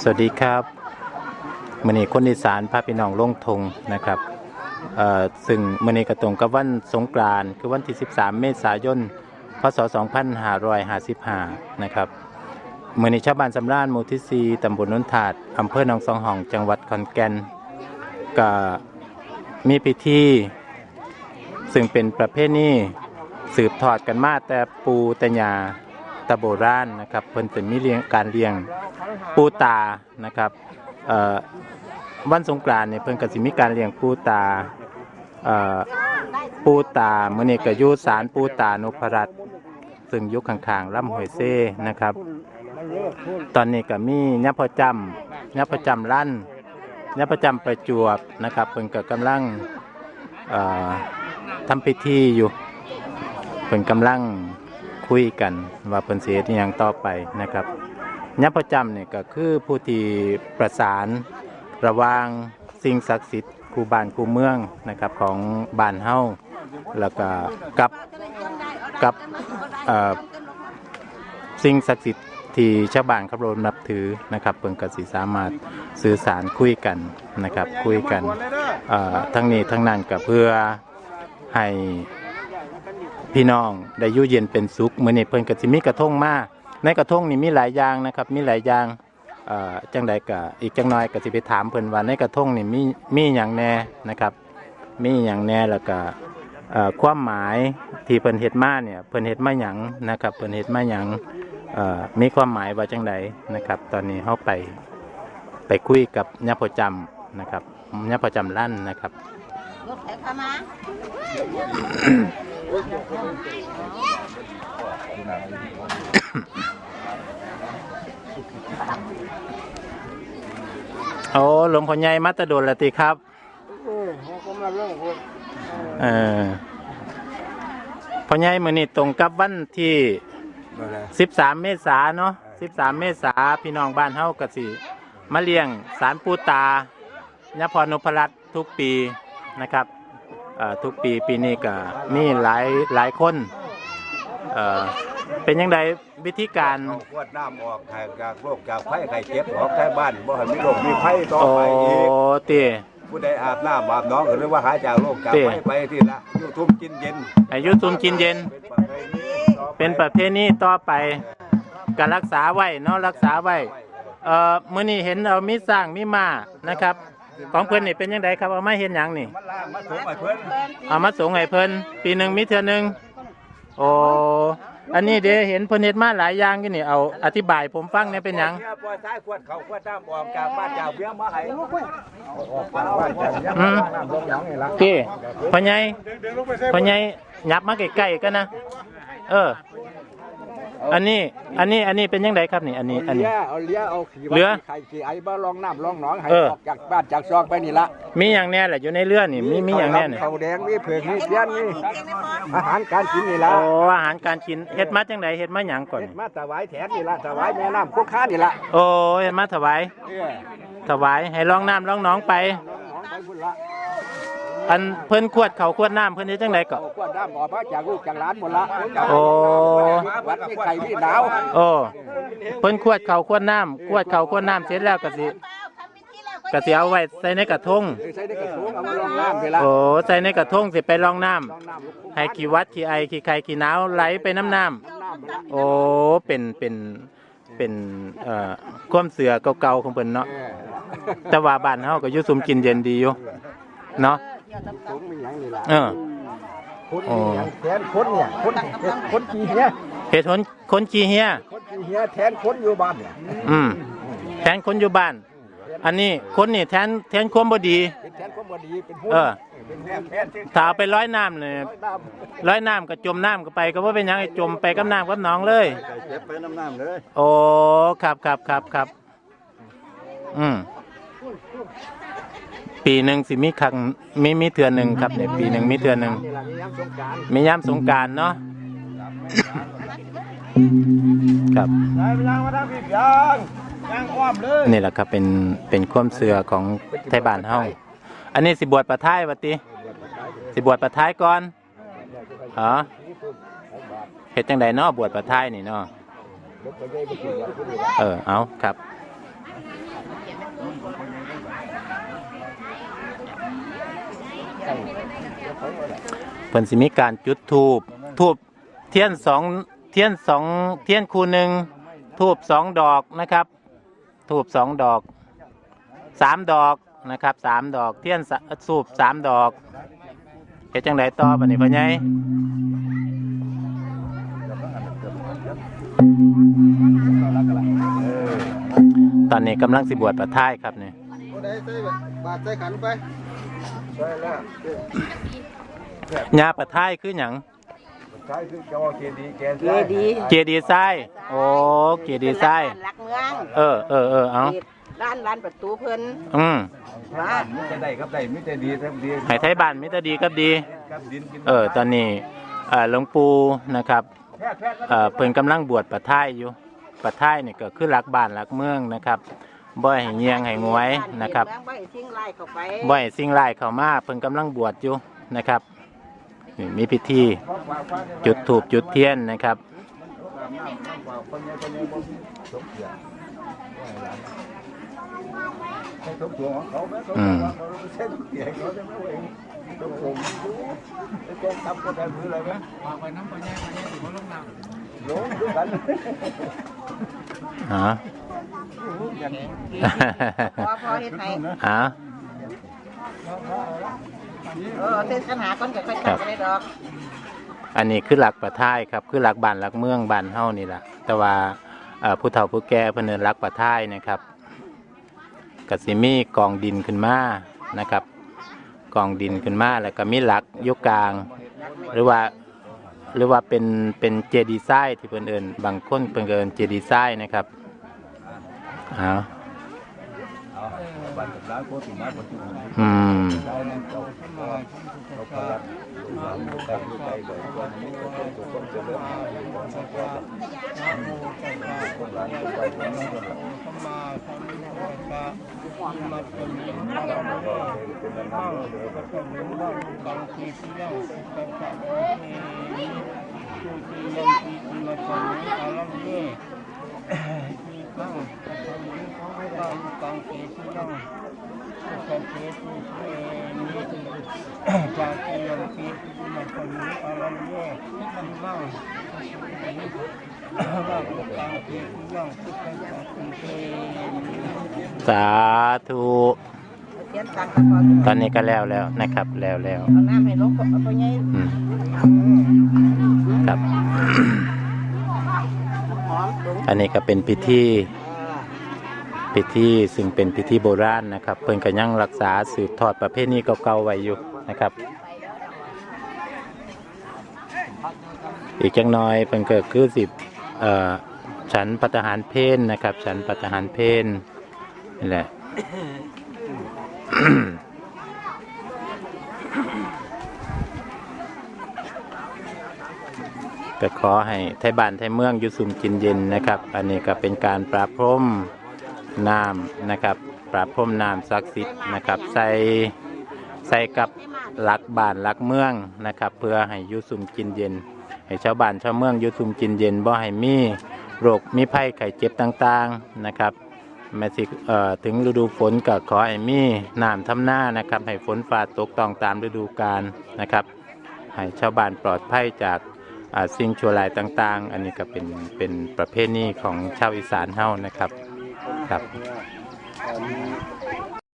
สวัสดีครับมื่อนี้คนอีสานพาพี่น้องลงทงนะครับเอ่อซึ่งมื่อนี้ก็ตรงกับวันสงกรานต์คือวันที่ 13 เมษายน พศ 2555 นะครับมื่อนี้ชาวบ้านสำราญหมู่ที่ 4ตำบลนนทาดอำเภอหนองสองห้อง จังหวัดขอนแก่นก็มีพิธีซึ่งเป็นประเพณีสืบทอดกันมาแต่ปูแต่ยา แตะโบราณนะครับเพิ่นจะมีเลี้ยงการเลี้ยงปูตานะครับวันสงกรานต์เนี่ยเพิ่นก็สิมีการเลี้ยงปูตาปูตามื้อนี้ก็อยู่ศาลปูตานพรัตน์ซึ่งอยู่ข้างๆลำห้วยเซ่นะครับ ตอนนี้ก็มีญาพ่อจำญาพ่อจำลั่นญาพ่อจำประจวบนะครับเพิ่นก็กำลังเอ่อทำพิธีอยู่เพิ่นกำลัง คุยกันว่าเพิ่นเสียที่ยังต่อไปนะครับยักษ์ประจำเนี่ยก็คือผู้ที่ประสานระวางสิ่งศักดิ์สิทธิ์คูบ้านคูเมืองนะครับของบ้านเฮาแล้วก็กับกับสิ่งศักดิ์สิทธิ์ที่ชาวบ้านเคารนับถือนะครับเพิ่นก็สิสามารถสื่อสารคุยกันนะครับคุยกันเอ่อทั้งนี้ทั้งนั้นก็เพื่อให้ พี่น้องได้อยู่เย็นเป็นสุขมื้อนี้เพิ่นก็สิมีกระทงมาในกระทงนี่มีหลายอย่างนะครับ มีหลายอย่างเอ่อจังใดก็อีกจังน้อยก็สิไปถามเพิ่นว่าในกระทงนี่มีมีหยังแน่นะครับ มีหยังแน่แล้วก็เอ่อความหมายที่เพิ่นเฮ็ดมาเนี่ยเพิ่นเฮ็ดมาหยังนะครับเพิ่นเฮ็ดมาหยังเอ่อมีความหมายว่าจังใดนะครับ ตอนนี้เฮาไปไปคุยกับญาพ่อจำนะครับญาพ่อจำลั่นนะครับ รถไฟฟ้ามา โอ้หลวงพ่อใหญ่มัตตโดนละติครับเออเขาก็มาเรื่องคนเออพ่อใหญ่มื้อนี้ตรงกับวันที่อะไร13เมษายนเนาะ13เมษาพี่น้องบ้านเฮาก็สิมาเลี้ยงสารปูตายาพรนพรัตน์ทุกปีนะครับเอ่อ ทุกปีปีนี้ก็มีหลายหลายคนเอ่อเป็นยังไงวิธีการเอาขวดน้ำออกแทนจากโรคจากไข้ไข้เจ็บออกใช้บ้านบ่ให้มีโรคมีไข้ต่อโอ้ไปอีกเตีผู้ใดอาบน้ำอาบน้องหรือว่าหายจากโรคจากเต้ไข้ไปที่ละอยู่ทุ่มกินเย็นอายุตุมกินเย็น เป็นประเพณีต่อไปเป็นประเพณีต่อไปการรักษาไว้เนาะรักษาไว้เอ่อมื้อนี้เห็นเอามีสร้างมีมานะครับ ของเพิ่นนี่เป็นยังไงครับเอามาเห็นหยังนี่ มันล่างมาสูงไปเพิ่นเอามาส่งให้เพิ่นปีหนึ่งมีเทื่อหนึงโอ้อันนี้เด้เห็นเพิ่นเฮ็ดมาหลายอย่างอยู่นี่เอาอธิบายผมฟังเนี่ยเป็นหยังขวดปล่อยท้ายขวดเขาขวดน้ำออกจากบ้านจากเบี้ยมาให้เอาออกจากบ้านจากเบี้ยอืมน้ำลงหนองนี่ละ พี่พ่อใหญ่พ่อใหญ่ยับมาใกล้ๆกันนะ เออ อันนี้อันนี้อันนี้เป็นยังไงครับนี่อันนี้อันนี้ เอาเลี้ยเอาขี้เหลือไข่ขี้ไอ้บ้าลองน้ำลองหนองให้เออ ออกจากบ้านจากซอกไปนี่ละมีอย่างแน่แหละอยู่ในเรือนี่มีมีอย่างแน่นี่เขาแดงมีเผือกมีเทียนมีอาหารการกินนี่ละโอ้อาหารการกินเฮ็ดมาจังไดเฮ็ดมาหยังก่อนเฮ็ดนี่มาถวายแถนนี่ละถวายแม่น้ำคุกค้านี่ละโอ้เฮ็ดมาถวายเออถวายให้ลองน้ำลองหน้องไปน้องไปพุ่นละ อันเพิ่นขวดเขาวขวดน้ำเพิ่นเฮ็ดจังไดก็เอากวนน้ำออกมาจากลูกจากหลานหมดละโอ้ วัดมีไข่มีหนาวโอ้เพิ่นขวดเขาวขวดน้ำขวดเขาวขวดน้ำเสร็จแล้วก็สิก็สิเอาไว้ใส่ในกระทงเออใส่ในกระถางเอามาลองน้ำนี่ละโอ้ใส่ในกระทงสิไปรองน้ำลองน้ำลูกคุกให้ขี้วัดขี้ไอขี้ไข่ขี้หนาวไหลไปน้ำน้น้ำมันละำโอ้เป็นเป็นเป็นเอ่อความเสือเก่าๆของเพิ่นเนาะ เออแต่ว่าบ้านเฮาก็อยู่สุมกินเย็นดีอยู่เนาะ สูงมีหยังนี่ละเออคนมีหยังแทนคนเนี่ยคนคนขี้เหี้ยเฮ็ดคนคนขี้เฮียคนขี้เหี้ยแทนคนอยู่บ้านเนี่ยอืมแทนคนอยู่บ้าน อันนี้คนนี่แทนแทนความบ่ดีเป็นแทนคนบ่ดีเป็นผู้เออเป็นแทนแทนที่ถ้าเอาไปร้อยน้ำเลยน้ำร้อยน้ำก็จมน้ำก็ไป ก็บ่เป็นหยังให้จมไปกับน้ำกับหนองเลยไก่เก็บไปน้ำน้ำเลยโอ้ครับครับครับครับอืม ปีหนึ่งสิมีครั้งมีมีเทือนหนึ่งครับเนี่ยปีหนึ่งมีเทือนหนึ่งนี่แหละมียามสงกรารมีย้ำสงกรารเนาะ ครับ ได้ไปยังมาทำผิดยังยังอ้อมเลยนี่แหละครับเป็นเป็นความเสือของไทยบ้านเฮาอันนี้สิบวชประท้ายวะติ สิบวชประท้ายก่อนอ๋อเฮ็ดจังใดเนาะบวชประท้ายนี่เนาะเออเอาครับ เพิ่นสิมีการจุดทูบทูบเทียนสองเทียนสองเทียนคูหนึ่งทูบสองดอกนะครับ ทูบสองดอกสามดอกนะครับสามดอกเทียนสูบสามดอกเฮ็ดจังไดต่อบัดนี้พ่อใหญ่ตอนนี้กำลังสิบวชประท้ายครับเนี่บ่ได้ใส่บาทใส่ขันไป ใช่แล้วยาประท้ายคือหยังใช่คือจอเกดีแกนเจดีย์ เจดีย์ไซโอ้เจดีย์ไซรักเมืองเออเออเออเอาร้านร้านประตูเพิ่นอืมว่ามิจะได้ครับได้มิจะดีครับดีให้ไทยบ้านมิตรดีกับดี ครับดินกินเออตอนนี้เอ่อหลวงปู่นะครับแพทย์แพทย์ เอ่อเพิ่นกำลังบวชประท้ายอยู่ประท้ายนี่ก็คือรักบ้านรักเมืองนะครับ บ่ให้เงียงให้งวยนะครับเมืองบ่ให้ทิ้งไล่เข้าไปบ่ให้สิ่งร้ายเข้ามาเพิ่นกำลังบวชอยู่นะครับนี่มีพิธีจุดธูปจุดเทียนนะครับทุกตัวของเขาไหมเขาอืมใช้ทุกเสียงเขาจะไม่เองทุกผมไอ้แกทำก็ได้มืออะไรไหมวางไปน้ำไปแย่ไปแย่ถึงลงน้ำลงด้วยกันอ๋อพอพอเฮ็ดให้อ๋อเออเส้นปัญหาก่อนก็ค่อยครัตัดบไปได้ดอกอันนี้คือหลักประท้ายครับ คือหลักบ้านหลักเมืองบ้านเฮานี่ล่ะแต่ว่าเอ่อผู้เฒ่าผู้แก่เพิ่นเอิ้นหลักประท้ายนะครับก็สิมีกองดินขึ้นมานะครับกองดินขึ้นมาแล้วก็มีหลักอยกกลาง หรือว่าหรือว่าเป็นเป็นเจดีย์ทรายที่เพิ่นเอิ้นบางคนเพิ่นก็เอิ้นเจดีย์ทรายนะครับ อ้าว บัตรร้านโคตรมาปัจจุบันอืมได้นั่นเขาเขาพลังใจใจบ่อยวันนี้ก็ต้องทุกคนจะเริ่มคนสักว่าคนหลังคนไปคนนั้นคนนั้นสาธุเทียนตักตะกอนตอนนี้ก็แล้วแล้วนะครับ แล้วแล้วเอาน้ำให้ลงเอาไปใหญ่อืมครับห อันนี้ก็เป็นพิธีพิธีซึ่งเป็นพิธีโบราณนะครับ เพิ่นก็ยังรักษาสืบทอดประเพณีเก่าๆไว้อยู่นะครับ อีกจังน้อยเพิ่นก็คือสิเอ่อฉันปัตหารเพนนะครับ ฉันปัตหารเพนนี่แหละ ก็ขอให้ไทยบ้านไทยเมืองอยู่สุ่มกินเย็นนะครับ อันนี้ก็เป็นการปราบพรมน้ำนะครับ ปราบพรมน้ำศักดิ์สิทธิ์นะครับ ใส่ใส่กับหลักบ้านหลักเมืองนะครับ เพื่อให้อยู่สุ่มกินเย็น ให้ชาวบ้านชาวเมืองอยู่สุ่มกินเย็นบ่ให้มีโรคมีภัยไข้เจ็บต่างๆนะครับแม้สิเอ่อถึงฤดูฝนก็ขอให้มีน้ำทำหน้านะครับ ให้ฝนฟ้าตกต้องตามฤดูกาลนะครับ ให้ชาวบ้านปลอดภัยจาก สิ่งชั่วร้ายต่าง ๆ อันนี้ก็เป็นเป็นประเพณีของชาวอีสานเฮานะครับครับ